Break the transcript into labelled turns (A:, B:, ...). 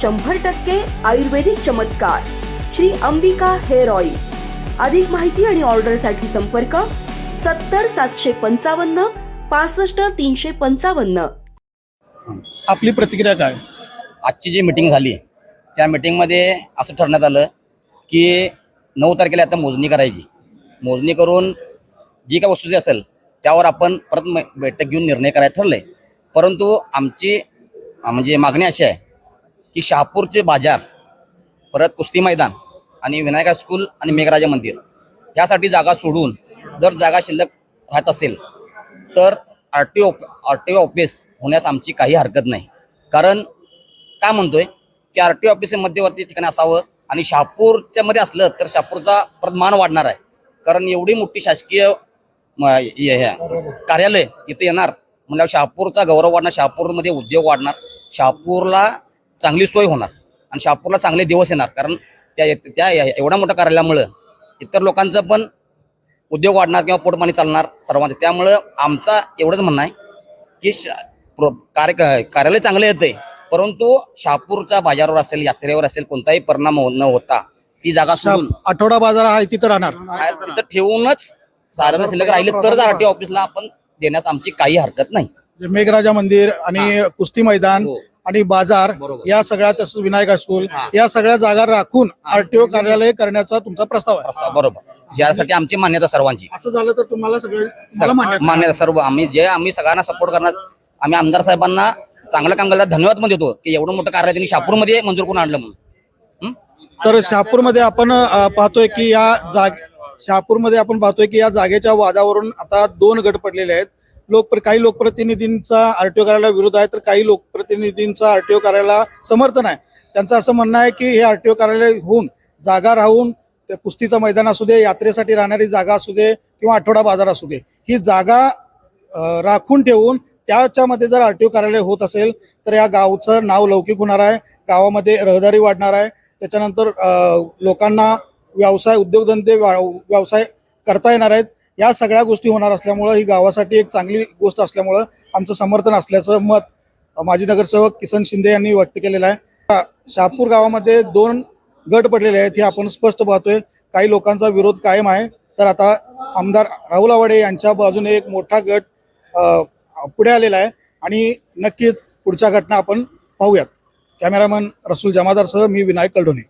A: शंभर टक्के आयुर्वेदिक चमत्कार. Shri Ambika hair oil. अधिक माहिती आणि ऑर्डरसाठी संपर्क सत्तर सातशे पंचावन्न पासष्ट तीनशे पंचावन्न.
B: आपली प्रतिक्रिया काय?
C: आजची जी मिटिंग झाली त्या मिटिंगमध्ये असं ठरण्यात आलं की नऊ तारखेला आता मोजणी करायची. मोजणी करून जी काय वस्तू जी असेल त्यावर आपण परत बैठक घेऊन निर्णय करायला ठरले परंतु आमची म्हणजे मागणी अशी आहे की शहापूरचे बाजार परत कुस्ती मैदान आणि विनायका स्कूल आणि मेघराजा मंदिर यासाठी जागा सोडून जर जागा शिल्लक राहत असेल तर R T O R T O office होण्यास आमची काही हरकत नाही. कारण काय म्हणतोय की आर टी ओ ऑफिस मध्यवर्ती ठिकाणी असावं आणि शहापूरच्या मध्ये असलं तर शहापूरचा परत मान वाढणार आहे. कारण एवढी मोठी शासकीय म, कार्यालय इथे येणार. म्हणजे शहापूरचा गौरव वाढणार शहापूरमध्ये उद्योग वाढणार. शहापूरला चांगली सोय होणार. आणि शहापूरला चांगले दिवस येणार. कारण त्या त्या एवढ्या मोठ्या कार्यालयामुळं इतर लोकांचं पण उद्योग वाढणार किंवा पोटपाणी चालणार सर्वांचं. त्यामुळं आमचा एवढंच म्हणणं आहे की कार्य कार्यालय चांगलं येतंय. परंतु शहापूरच्या बाजारावर असेल यात्रेवर असेल कोणताही परिणाम हो- न होता ती जागा सोडून
B: आठवडा बाजार आहे तिथं राहणार.
C: तिथं ठेवूनच सारं शिल्लक राहिलं तर आरटी ऑफिसला आपण देण्यास आमची काही हरकत नाही.
B: मेघराजा मंदिर आणि कुस्ती मैदान
C: हो.
B: आणि बाजार. या सगळ्या तसंच विनायक स्कूल. या सगळ्या जागा राखून आरटीओ कार्यालय करण्याचा तुमचा प्रस्ताव आहे
C: बरोबर यासाठी आमची मान्यता सर्वांची
B: असं झालं तर तुम्हाला सगळे.
C: मान्यता सर्व आम्ही जे आम्ही सगळ्यांना सपोर्ट करणार आम्ही आमदार साहेबांना चांगलं काम केलं धन्यवाद पण देतो की एवढं मोठं कार्य त्यांनी शहापूरमध्ये मंजूर करून आणलं म्हणून?
B: तर शहापूरमध्ये आपण पाहतोय की या जाग शहापूरमध्ये आपण पाहतोय की या जागेच्या वादावरून आता दोन गट पडलेले आहेत लोक काही लोकप्रतिनिधींचा आरटीओ कार्याला विरोध आहे तर काही लोकप्रतिनिधींचा आरटीओ कार्याला समर्थन आहे. त्यांचं असं म्हणणं आहे की हे आरटीओ कार्यालय होऊन जागा राहून कुस्तीचं मैदान असू दे यात्रेसाठी राहणारी जागा असू दे किंवा आठवडा बाजार असू दे ही जागा राखून ठेवून त्याच्यामध्ये जर आरटीओ कार्यालय होत असेल तर या गावचं नाव लौकिक होणार आहे गावामध्ये रहदारी वाढणार आहे. त्याच्यानंतर लोकांना व्यवसाय उद्योगधंदे व्यवसाय करता येणार आहेत. या सगळ्या गोष्टी होणार असल्यामुळं ही गावासाठी एक चांगली गोष्ट असल्यामुळं आमचं समर्थन असल्याचं मत माजी नगरसेवक किसन शिंदे यांनी व्यक्त केलेलं आहे. अ, शहापूर गावामध्ये दोन गट पडलेले आहेत हे आपण स्पष्ट पाहतोय. काही लोकांचा विरोध कायम आहे. तर आता आमदार राहुल आवाडे यांच्या बाजूने एक मोठा गट पुढे आलेला आहे आणि नक्कीच पुढच्या घटना आपण पाहूयात. कॅमेरामन रसूल जमादारसह मी विनायक कलडोने